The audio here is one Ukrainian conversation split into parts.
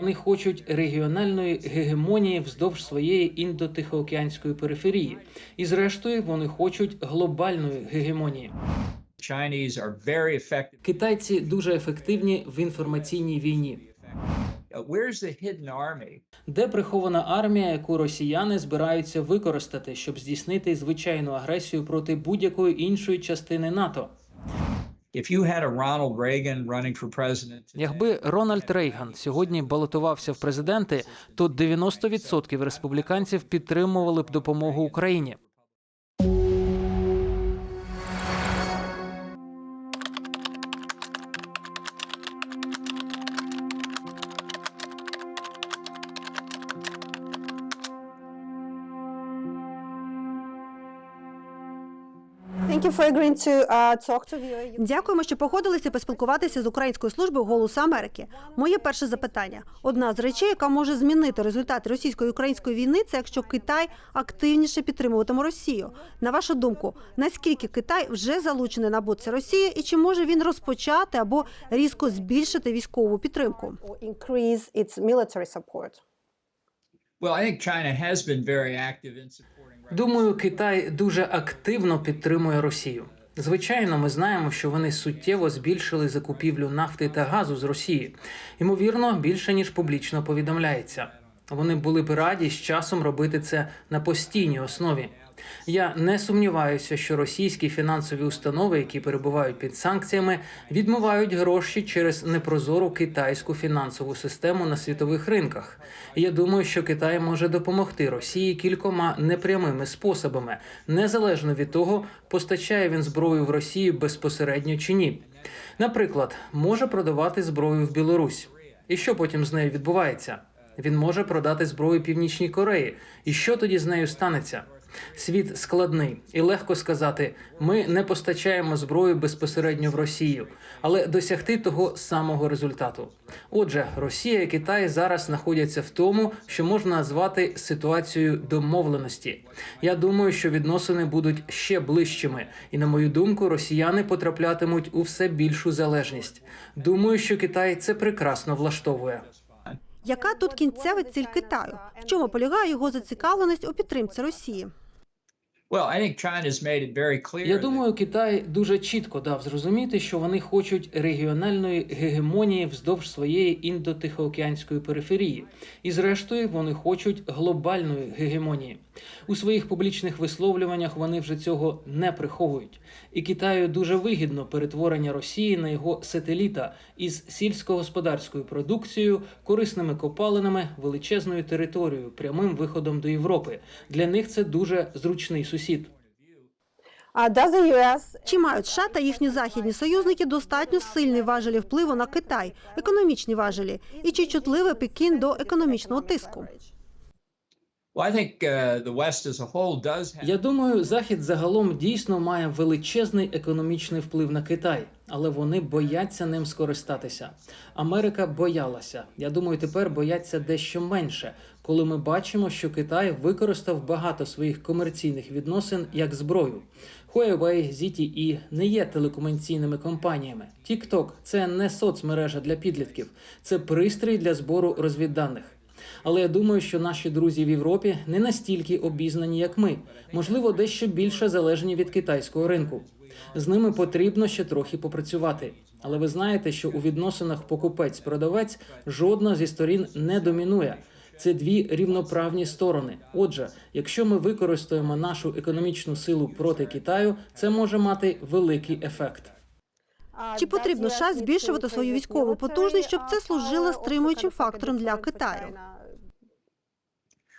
Вони хочуть регіональної гегемонії вздовж своєї індотихоокеанської периферії, і зрештою вони хочуть глобальної гегемонії. Chinese are very effective. Китайці дуже ефективні в інформаційній війні. Де прихована армія, яку росіяни збираються використати, щоб здійснити звичайну агресію проти будь-якої іншої частини НАТО? Якби Рональд Рейган сьогодні балотувався в президенти, то 90% республіканців підтримували б допомогу Україні. Дякуємо, що погодилися поспілкуватися з українською службою Голосу Америки. Моє перше запитання: одна з речей, яка може змінити результати російсько-української війни, це якщо Китай активніше підтримуватиме Росію. На вашу думку, наскільки Китай вже залучений на боці Росії, і чи може він розпочати або різко збільшити військову підтримку? Well, I think China has been very active in supporting. Думаю, Китай дуже активно підтримує Росію. Звичайно, ми знаємо, що вони суттєво збільшили закупівлю нафти та газу з Росії. Ймовірно, більше ніж публічно повідомляється. Вони були б раді з часом робити це на постійній основі. Я не сумніваюся, що російські фінансові установи, які перебувають під санкціями, відмивають гроші через непрозору китайську фінансову систему на світових ринках. Я думаю, що Китай може допомогти Росії кількома непрямими способами, незалежно від того, постачає він зброю в Росію безпосередньо чи ні. Наприклад, може продавати зброю в Білорусь. І що потім з нею відбувається? Він може продати зброю Північній Кореї. І що тоді з нею станеться? Світ складний і легко сказати: ми не постачаємо зброю безпосередньо в Росію, але досягти того самого результату. Отже, Росія і Китай зараз знаходяться в тому, що можна назвати ситуацією домовленості. Я думаю, що відносини будуть ще ближчими, і на мою думку, росіяни потраплятимуть у все більшу залежність. Думаю, що Китай це прекрасно влаштовує. Яка тут кінцева ціль Китаю? В чому полягає його зацікавленість у підтримці Росії? Я думаю, Китай дуже чітко дав зрозуміти, що вони хочуть регіональної гегемонії вздовж своєї індотихоокеанської периферії, і зрештою вони хочуть глобальної гегемонії. У своїх публічних висловлюваннях вони вже цього не приховують. І Китаю дуже вигідно перетворення Росії на його сателіта із сільськогосподарською продукцією, корисними копалинами, величезною територією, прямим виходом до Європи. Для них це дуже зручний сусід. Чи мають США та їхні західні союзники достатньо сильні важелі впливу на Китай, економічні важелі, і чи чутливий Пекін до економічного тиску? Я думаю, Захід загалом дійсно має величезний економічний вплив на Китай, але вони бояться ним скористатися. Америка боялася. Я думаю, тепер бояться дещо менше, коли ми бачимо, що Китай використав багато своїх комерційних відносин як зброю. Huawei, ZTE не є телекомунікаційними компаніями. TikTok – це не соцмережа для підлітків, це пристрій для збору розвідданих. Але я думаю, що наші друзі в Європі не настільки обізнані, як ми, можливо, дещо більше залежні від китайського ринку. З ними потрібно ще трохи попрацювати. Але ви знаєте, що у відносинах покупець-продавець жодна зі сторін не домінує. Це дві рівноправні сторони. Отже, якщо ми використаємо нашу економічну силу проти Китаю, це може мати великий ефект. Чи потрібно США збільшувати свою військову потужність, щоб це служило стримуючим фактором для Китаю? China? Well, I think uh, there's no question that the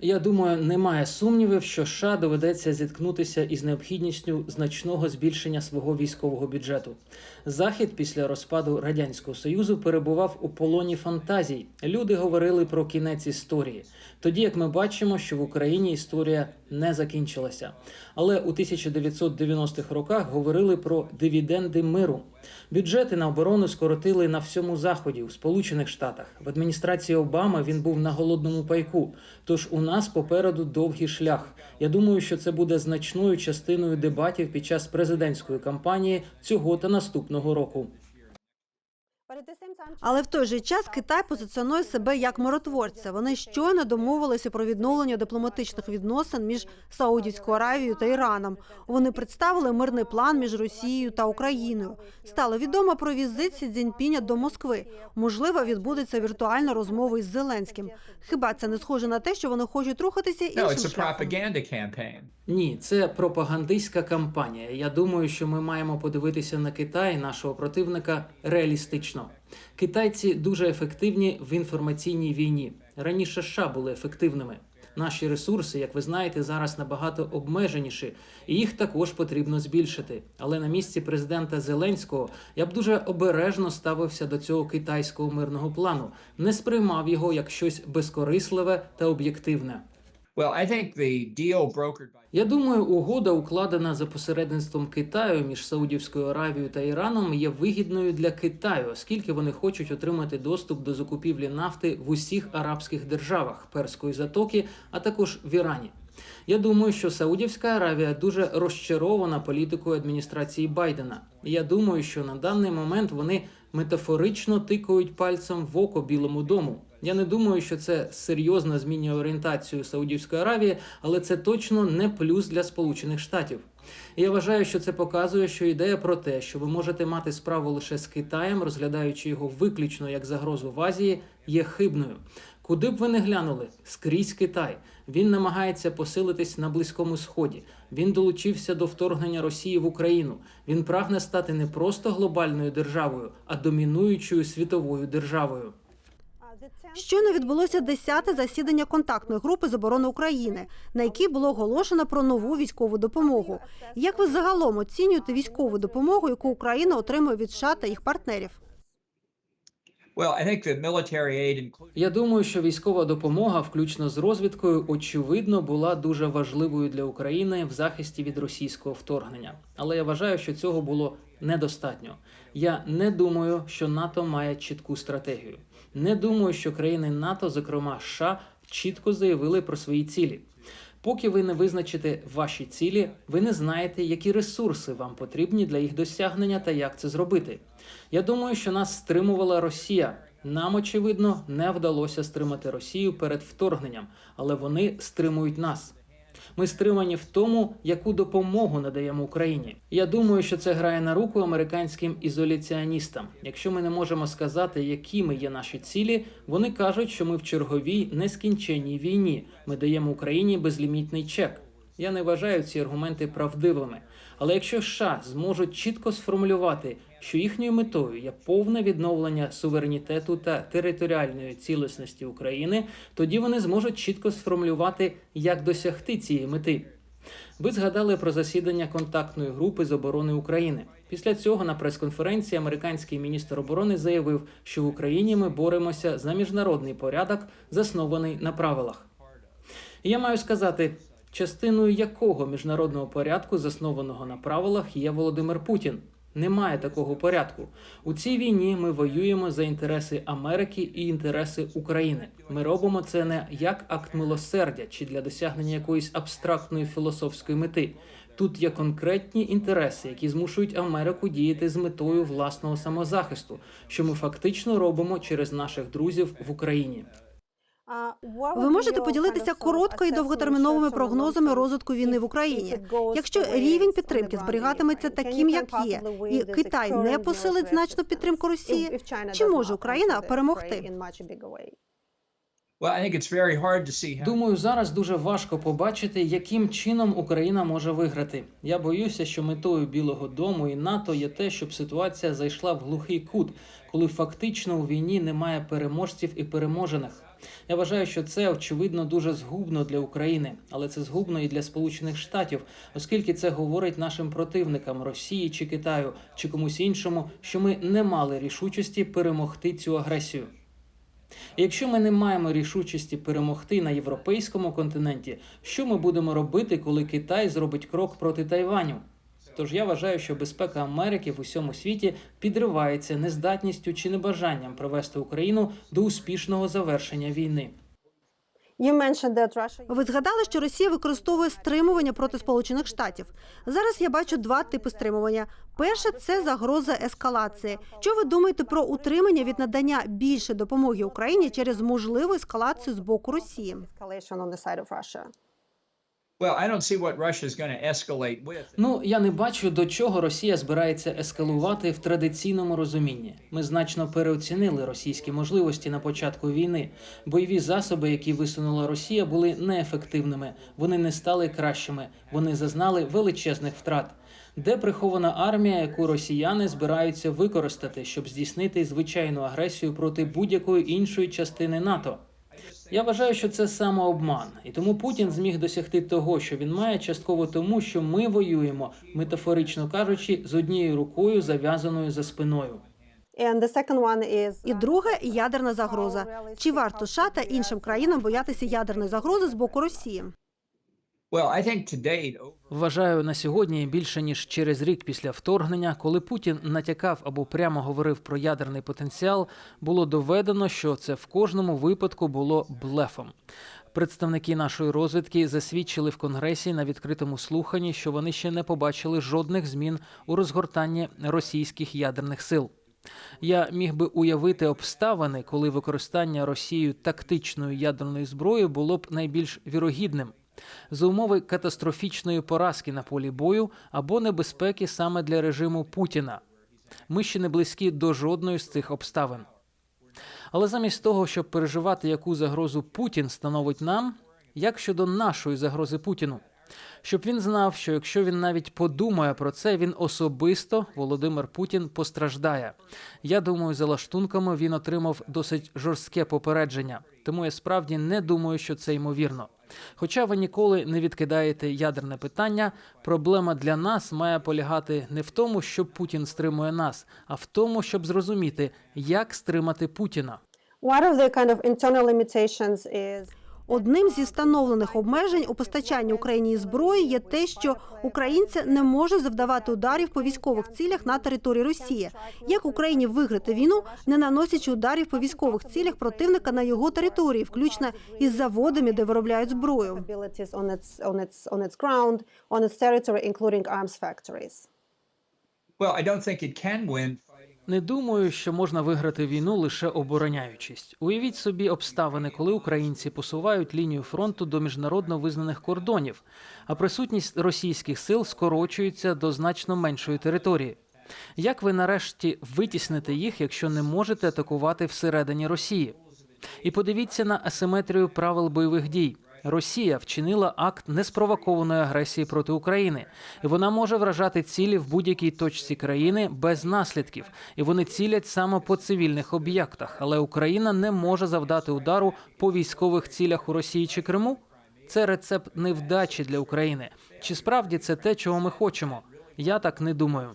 Я думаю, немає сумнівів, що США доведеться зіткнутися із необхідністю значного збільшення свого військового бюджету. Захід після розпаду радянського союзу перебував у полоні фантазій. Люди говорили про кінець історії. Тоді як ми бачимо, що в Україні історія не закінчилася. Але у 1990-х роках говорили про дивіденди миру. Бюджети на оборону скоротили на всьому заході у Сполучених Штатах. В адміністрації Обами він був на голодному пайку. Тож у нас попереду довгий шлях. Я думаю, що це буде значною частиною дебатів під час президентської кампанії цього та наступного року. Але в той же час Китай позиціонує себе як миротворця. Вони щойно домовилися про відновлення дипломатичних відносин між Саудівською Аравією та Іраном. Вони представили мирний план між Росією та Україною. Стало відомо про візит Сі Цзіньпіня до Москви. Можливо, відбудеться віртуальна розмова із Зеленським. Хіба це не схоже на те, що вони хочуть рухатися No, іншим it's шляхом? Ні, це пропагандистська кампанія. Я думаю, що ми маємо подивитися на Китай, нашого противника, реалістично. Китайці дуже ефективні в інформаційній війні. Раніше США були ефективними. Наші ресурси, як ви знаєте, зараз набагато обмеженіші, і їх також потрібно збільшити. Але на місці президента Зеленського я б дуже обережно ставився до цього китайського мирного плану, не сприймав його як щось безкорисливе та об'єктивне. Я думаю, угода, укладена за посередництвом Китаю між Саудівською Аравією та Іраном, є вигідною для Китаю, оскільки вони хочуть отримати доступ до закупівлі нафти в усіх арабських державах Перської затоки, а також в Ірані. Я думаю, що Саудівська Аравія дуже розчарована політикою адміністрації Байдена. Я думаю, що на даний момент вони метафорично тикають пальцем в око Білому дому. Я не думаю, що це серйозно змінює орієнтацію Саудівської Аравії, але це точно не плюс для Сполучених Штатів. І я вважаю, що це показує, що ідея про те, що ви можете мати справу лише з Китаєм, розглядаючи його виключно як загрозу в Азії, є хибною. Куди б ви не глянули, скрізь Китай. Він намагається посилитись на Близькому Сході. Він долучився до вторгнення Росії в Україну. Він прагне стати не просто глобальною державою, а домінуючою світовою державою. Щойно відбулося 10-те засідання контактної групи з оборони України, на якій було оголошено про нову військову допомогу. Як ви загалом оцінюєте військову допомогу, яку Україна отримує від США та їх партнерів? Я думаю, що військова допомога, включно з розвідкою, очевидно була дуже важливою для України в захисті від російського вторгнення. Але я вважаю, що цього було недостатньо. Я не думаю, що НАТО має чітку стратегію. Не думаю, що країни НАТО, зокрема США, чітко заявили про свої цілі. Поки ви не визначите ваші цілі, ви не знаєте, які ресурси вам потрібні для їх досягнення та як це зробити. Я думаю, що нас стримувала Росія. Нам, очевидно, не вдалося стримати Росію перед вторгненням, але вони стримують нас. Ми стримані в тому, яку допомогу надаємо Україні. Я думаю, що це грає на руку американським ізоляціоністам. Якщо ми не можемо сказати, якими є наші цілі, вони кажуть, що ми в черговій нескінченній війні. Ми даємо Україні безлімітний чек. Я не вважаю ці аргументи правдивими. Але якщо США зможуть чітко сформулювати, що їхньою метою є повне відновлення суверенітету та територіальної цілісності України, тоді вони зможуть чітко сформулювати, як досягти цієї мети. Ви згадали про засідання контактної групи з оборони України. Після цього на прес-конференції американський міністр оборони заявив, що в Україні ми боремося за міжнародний порядок, заснований на правилах. Я маю сказати, частиною якого міжнародного порядку, заснованого на правилах, є Володимир Путін. Немає такого порядку. У цій війні ми воюємо за інтереси Америки і інтереси України. Ми робимо це не як акт милосердя чи для досягнення якоїсь абстрактної філософської мети. Тут є конкретні інтереси, які змушують Америку діяти з метою власного самозахисту, що ми фактично робимо через наших друзів в Україні. Ви можете поділитися коротко і довготерміновими прогнозами розвитку війни в Україні. Якщо рівень підтримки зберігатиметься таким, як є, і Китай не посилить значно підтримку Росії, чи може Україна перемогти? Думаю, зараз дуже важко побачити, яким чином Україна може виграти. Я боюся, що метою Білого Дому і НАТО є те, щоб ситуація зайшла в глухий кут, коли фактично у війні немає переможців і переможених. Я вважаю, що це очевидно дуже згубно для України, але це згубно і для Сполучених Штатів, оскільки це говорить нашим противникам Росії чи Китаю чи комусь іншому, що ми не мали рішучості перемогти цю агресію. І якщо ми не маємо рішучості перемогти на європейському континенті, що ми будемо робити, коли Китай зробить крок проти Тайваню? Тож я вважаю, що безпека Америки в усьому світі підривається нездатністю чи небажанням привести Україну до успішного завершення війни. Ви згадали, що Росія використовує стримування проти Сполучених Штатів. Зараз я бачу два типи стримування. Перше це загроза ескалації. Що ви думаєте про утримання від надання більше допомоги Україні через можливу ескалацію з боку Росії? Ну я не бачу до чого Росія збирається ескалувати в традиційному розумінні. Ми значно переоцінили російські можливості на початку війни. Бойові засоби, які висунула Росія, були неефективними. Вони не стали кращими. Вони зазнали величезних втрат. Де прихована армія, яку росіяни збираються використати, щоб здійснити звичайну агресію проти будь-якої іншої частини НАТО? Я вважаю, що це самообман, і тому Путін зміг досягти того, що він має частково тому, що ми воюємо, метафорично кажучи, з однією рукою зав'язаною за спиною. І друге ядерна загроза. Чи варто США та іншим країнам боятися ядерної загрози з боку Росії? Well, I think to date, over Вважаю на сьогодні більше ніж через рік після вторгнення, коли Путін натякав або прямо говорив про ядерний потенціал, було доведено, що це в кожному випадку було блефом. Представники нашої розвідки засвідчили в конгресі на відкритому слуханні, що вони ще не побачили жодних змін у розгортанні російських ядерних сил. Я міг би уявити обставини, коли використання Росією тактичної ядерної зброї було б найбільш вірогідним за умови катастрофічної поразки на полі бою або небезпеки саме для режиму Путіна. Ми ще не близькі до жодної з цих обставин. Але замість того, щоб переживати, яку загрозу Путін становить нам, як щодо нашої загрози Путіну, щоб він знав, що якщо він навіть подумає про це, він особисто Володимир Путін постраждає. Я думаю, за лаштунками він отримав досить жорстке попередження, тому я справді не думаю, що це ймовірно. Хоча ви ніколи не відкидаєте ядерне питання, проблема для нас має полягати не в тому, що Путін стримує нас, а в тому, щоб зрозуміти, як стримати Путіна. one of the kind of internal limitations is Одним зі встановлених обмежень у постачанні Україні зброї є те, що українці не можуть завдавати ударів по військових цілях на території Росії. Як Україні виграти війну, не наносячи ударів по військових цілях противника на його території, включно із заводами, де виробляють зброю? well, I don't think it can win. Не думаю, що можна виграти війну лише обороняючись. Уявіть собі обставини, коли українці посувають лінію фронту до міжнародно визнаних кордонів, а присутність російських сил скорочується до значно меншої території. Як ви нарешті витісните їх, якщо не можете атакувати всередині Росії? І подивіться на асиметрію правил бойових дій. Росія вчинила акт неспровокованої агресії проти України, і вона може вражати цілі в будь-якій точці країни без наслідків, і вони цілять саме по цивільних об'єктах. Але Україна не може завдати удару по військових цілях у Росії чи Криму. Це рецепт невдачі для України. Чи справді це те, чого ми хочемо? Я так не думаю.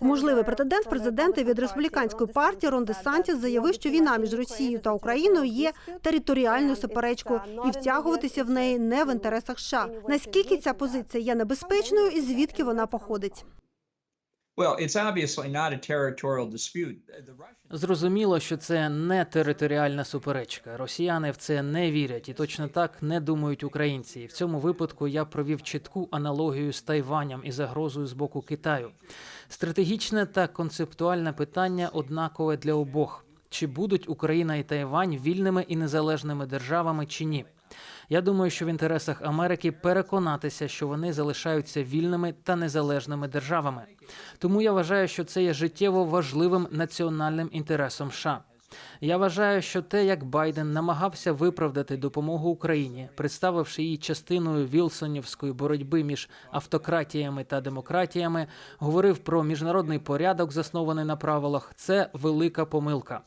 Можливий претендент в президенти від республіканської партії Рон Десантіс заявив, що війна між Росією та Україною є територіальною суперечкою і втягуватися в неї не в інтересах США. Наскільки ця позиція є небезпечною і звідки вона походить? Зрозуміло, що це не територіальна суперечка. Росіяни в це не вірять, і точно так не думають українці. І в цьому випадку я провів чітку аналогію з Тайванем і загрозою з боку Китаю. Стратегічне та концептуальне питання однакове для обох: чи будуть Україна і Тайвань вільними і незалежними державами чи ні? Я думаю, що в інтересах Америки переконатися, що вони залишаються вільними та незалежними державами. Тому я вважаю, що це є життєво важливим національним інтересом США. Я вважаю, що те, як Байден намагався виправдати допомогу Україні, представивши її частиною Вілсонівської боротьби між автократіями та демократіями, говорив про міжнародний порядок, заснований на правилах. Це велика помилка.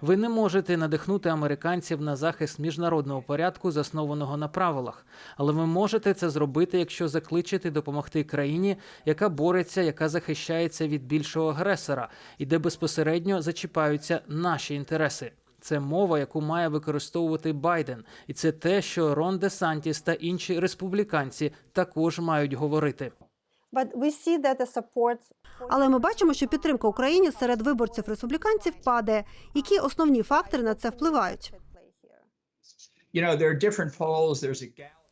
Ви не можете надихнути американців на захист міжнародного порядку, заснованого на правилах, але ви можете це зробити, якщо закличете допомогти країні, яка бореться, яка захищається від більшого агресора, і де безпосередньо зачіпаються наші інтереси. Це мова, яку має використовувати Байден, і це те, що Рон Де Сантіс та інші республіканці також мають говорити. Але ми бачимо, що підтримка Україні серед виборців республіканців падає. Які основні фактори на це впливають?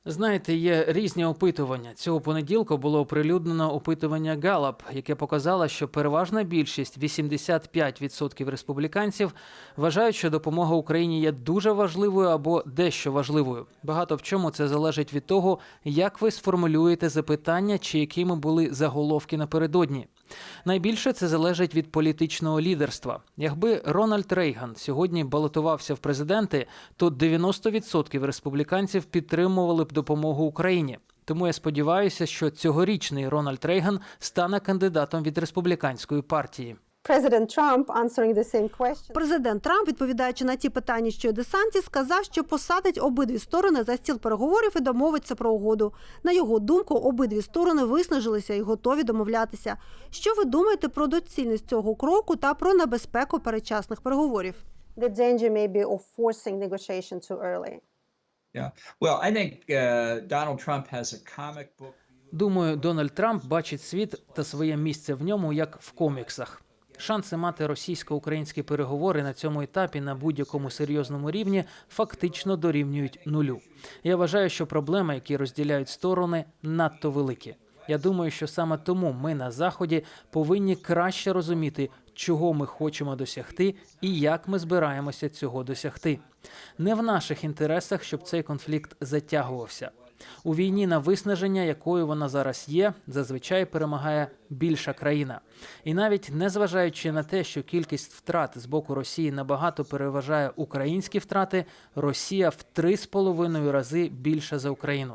Знаєте, є різні опитування. Цього понеділка було оприлюднено опитування Gallup, яке показало, що переважна більшість 85% республіканців вважають, що допомога Україні є дуже важливою або дещо важливою. Багато в чому це залежить від того, як ви сформулюєте запитання чи якими були заголовки напередодні. Найбільше це залежить від політичного лідерства. Якби Рональд Рейган сьогодні балотувався в президенти, то 90% республіканців підтримували б допомогу Україні. Тому я сподіваюся, що цьогорічний Рональд Рейган стане кандидатом від республіканської партії. President Trump answering the same question. Президент Трамп, відповідаючи на ті питання, що й десанті, сказав, що посадить обидві сторони за стіл переговорів і домовиться про угоду. На його думку, обидві сторони виснажилися і готові домовлятися. Що ви думаєте про доцільність цього кроку та про небезпеку передчасних переговорів? The danger may be of forcing negotiation too early. Yeah. Well, I think uh, Donald Trump has a comic book. Думаю, Дональд Трамп бачить світ та своє місце в ньому як в коміксах. Шанси мати російсько-українські переговори на цьому етапі на будь-якому серйозному рівні фактично дорівнюють нулю. Я вважаю, що проблеми, які розділяють сторони, надто великі. Я думаю, що саме тому ми на заході повинні краще розуміти, чого ми хочемо досягти і як ми збираємося цього досягти. Не в наших інтересах, щоб цей конфлікт затягувався. У війні на виснаження, якою вона зараз є, зазвичай перемагає більша країна. І навіть незважаючи на те, що кількість втрат з боку Росії набагато переважає українські втрати, Росія в три з половиною рази більша за Україну.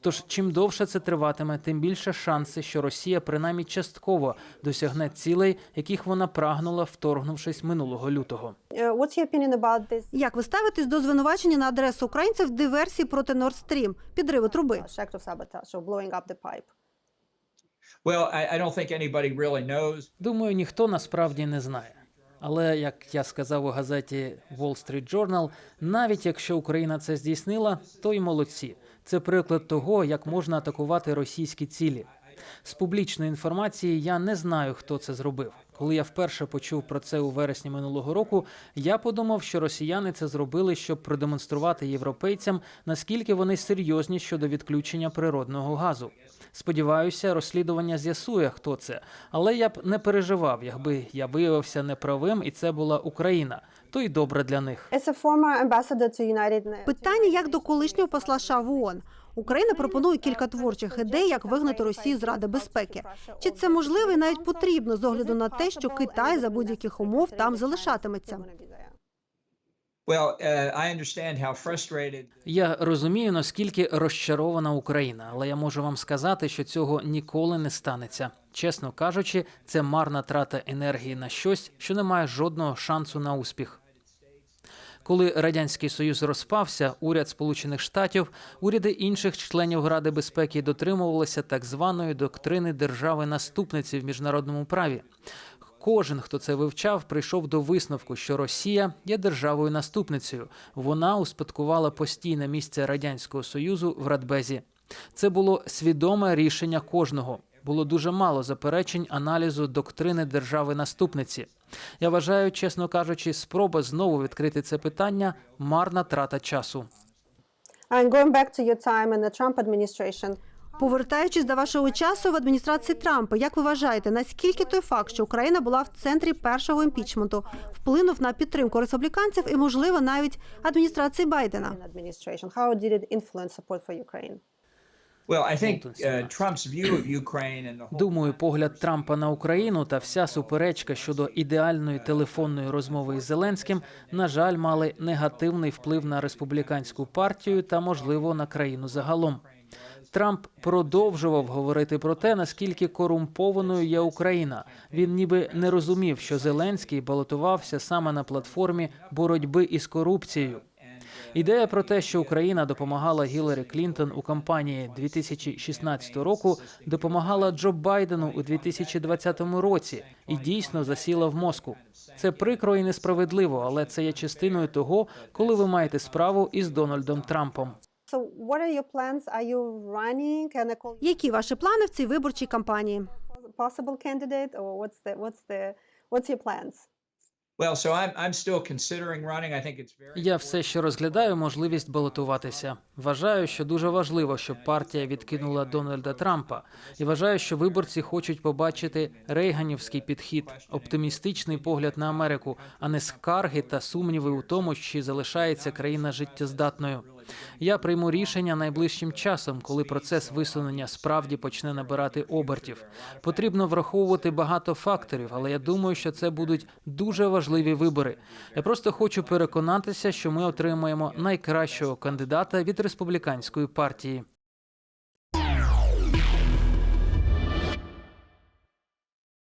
Тож, чим довше це триватиме, тим більше шанси, що Росія принаймні частково досягне цілей, яких вона прагнула, вторгнувшись минулого лютого. This Як ви ставитесь до звинувачення на адресу українців диверсії проти Nord Stream, підриву труби? uh. Думаю, ніхто насправді не знає. Але як я сказав у газеті Wall Street Journal, навіть якщо Україна це здійснила, то й молодці. Це приклад того, як можна атакувати російські цілі. З публічної інформації я не знаю, хто це зробив. Коли я вперше почув про це у вересні минулого року, я подумав, що росіяни це зробили, щоб продемонструвати європейцям, наскільки вони серйозні щодо відключення природного газу. Сподіваюся, розслідування з'ясує, хто це, але я б не переживав, якби я виявився неправим, і це була Україна. То й добре для них. Питання як до колишнього посла США в ООН. Україна пропонує кілька творчих ідей, як вигнати Росію з Ради безпеки. Чи це можливо і навіть потрібно з огляду на те, що Китай за будь-яких умов там залишатиметься? Uh, Я розумію, наскільки розчарована Україна, але я можу вам сказати, що цього ніколи не станеться. Чесно кажучи, це марна трата енергії на щось, що не має жодного шансу на успіх. Коли радянський союз розпався, уряд Сполучених Штатів, уряди інших членів Ради безпеки дотримувалися так званої доктрини держави наступниці в міжнародному праві. Кожен, хто це вивчав, прийшов до висновку, що Росія є державою наступницею. Вона успадкувала постійне місце радянського союзу в Радбезі. Це було свідоме рішення кожного. Було дуже мало заперечень аналізу доктрини держави наступниці. Я вважаю, чесно кажучи, спроба знову відкрити це питання марна трата часу. and going back to your time in the Trump administration, Повертаючись до вашого часу в адміністрації Трампа, як ви вважаєте, наскільки той факт, що Україна була в центрі першого імпічменту, вплинув на підтримку республіканців і, можливо, навіть адміністрації Байдена? Думаю, погляд Трампа на Україну та вся суперечка щодо ідеальної телефонної розмови із Зеленським, на жаль, мали негативний вплив на республіканську партію та, можливо, на країну загалом. Трамп продовжував говорити про те, наскільки корумпованою є Україна. Він ніби не розумів, що Зеленський балотувався саме на платформі боротьби із корупцією. Ідея про те, що Україна допомагала Гіларі Клінтон у кампанії 2016 року, допомагала Джо Байдену у 2020 році і дійсно засіла в мозку. Це прикро і несправедливо, але це є частиною того, коли ви маєте справу із Дональдом Трампом. Які ваші плани в цій виборчій кампанії? possible candidate, or what's the what's the what's your plans? Я все ще розглядаю можливість балотуватися. Вважаю, що дуже важливо, щоб партія відкинула Дональда Трампа, і вважаю, що виборці хочуть побачити рейганівський підхід, оптимістичний погляд на Америку, а не скарги та сумніви у тому, чи залишається країна життєздатною. Я прийму рішення найближчим часом, коли процес висунення справді почне набирати обертів. Потрібно враховувати багато факторів, але я думаю, що це будуть дуже важливі вибори. Я просто хочу переконатися, що ми отримаємо найкращого кандидата від республіканської партії.